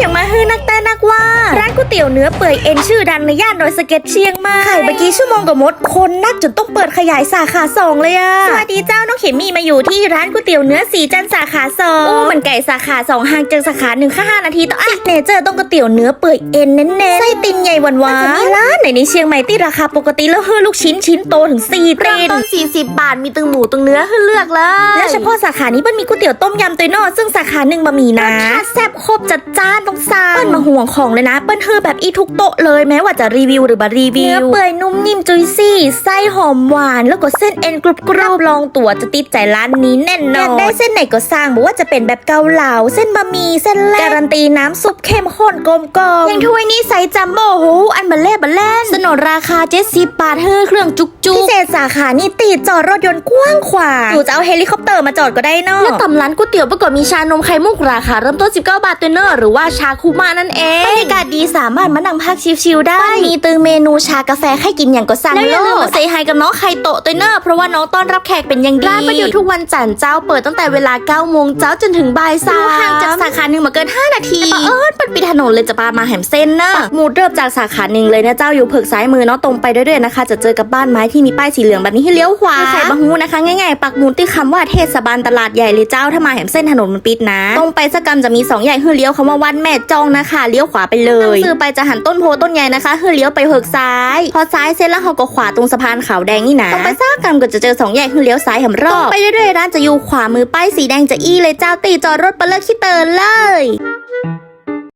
อย่างมาฮือนักแต่นักว่า ร้านก๋วยเตี๋ยวเนื้อเปื่อยเอ็นชื่อดังในย่านดอยสะเก็ดเชียงใหม่ขายเมื่อกี้ชั่วโมงกับมดคนนักจนต้องเปิดขยายสาขาสองเลยอะสวัสดีเจ้าน้องเขมมี่มาอยู่ที่ร้านก๋วยเตี๋ยวเนื้อสีจันทร์สาขาสองโอ้มันไก่สาขาสองห่างจากสาขาหนึ่งแค่ห้านาทีต่ออะเนเจอร์ต้องก๋วยเตี๋ยวเนื้อเปื่อยเอ็นเน้นๆไส้ตินใหญ่หวานๆมันจะมีร้านไหนในเชียงใหม่ที่ราคาปกติแล้วเฮ้อลูกชิ้นชิ้นโตถึงสี่เริ่มต้น40 บาทมีตึงหมูตึงเนื้อให้เลือกเลยและเฉพาะสาขานี้มันมีก๋วยเตี๋ยวต้มยำตัวนอซึ่งสาขาหนึ่งบะหมี่นะรสชาติแซ่บครบจัดจ้านต้องสั่งเปิ้ลมาห่วงของเลยนะ เปิ้ลเธอแบบอีทุกโต๊ะเลยแม้ว่าจะรีวิวหรือบารีวิว เนื้อเปื่อยนุ่มนิ่มจุยซี่ ไส้หอมหวาน แล้วก็เส้นเอ็นกรุบกรอบลองตัวจะติดใจร้านนี้แน่นอนอยากได้เส้นไหนก็สั่งบอกว่าจะเป็นแบบเกาเหลาเส้นบะหมี่เส้นแรกการันตีน้ำซุปเข้มข้นกลมกล่อมอย่างถ้วยนี้ไซส์จัมโบ้โหอันเบลเล่เบลเล่นสนนราคาเจ็ดสิบบาทเฮ้อเครื่องจุกจุกพิเศษสาขานี่ติดจอดรถยนต์กว้างขวางอยู่จะเอาเฮลิคอปเตอร์มาจอดก็ได้เนอะแล้วตำร้านก๋วยเตี๋ยวประกอบมีชานมไข่มุกราคาเริ่มต้น 19 บาทตัวเนอะหรือว่าชาคูมานั่นเองบรรยากาศดีสามารถมานั่งพักชิลๆได้มีตึงเมนูชากาแฟให้กินอย่างก็สั่งแล้วอย่าลืมมาเซฮายกับน้องไข่โตะตัวเนอะเพราะว่าน้องต้อนรับแขกเป็นอย่างดีร้านประยุทธ์ทุกวันจันทร์เจ้าเปิดตั้งแต่เวลา9โมงเจ้าจนถึงบ่ายสามห่างจากสาขาหนึ่งมาเกิน 5 นาทีเออมันปิดถนนเลยจะปามาแหมเส้นเนอะปักหมูดเริ่มจากสาขาหนึ่งเลยนะเจ้าอยู่เผือกซ้ายมือเนาะตรงไปเรื่อยๆนะคะ จะเจอกับบ้านไม้ที่มีป้ายสีเหลืองแบบนี้ให้เลี้ยวขวาใครบางฮูนะคะง่ายๆปักหมุดที่คำว่าเทศบาลตลาดใหญ่เลยเจ้าถ้ามาแหมเส้นถนนมันปิดนะ ตรงไปสักกำจะมีสองใหญ่ให้เลี้ยวคำว่าวัดแม่จองนะคะเลี้ยวขวาไปเลยซื้อไปจะหันต้นโพต้นใหญ่นะคะให้เลี้ยวไปเผือกซ้าย พอซ้ายเสร็จแล้วเขาก็ขวาตรงสะพานขาวแดงนี่นะตรงไปสักกำก็จะเจอสองใหญ่ให้เลี้ยวซ้ายแหมรอบไปเรื่อยๆร้านจะอยู่ขวามือป้ายสีแดงจะอี้เลยเจ้าตีจอดรถไปเลิกขี้เตอเลย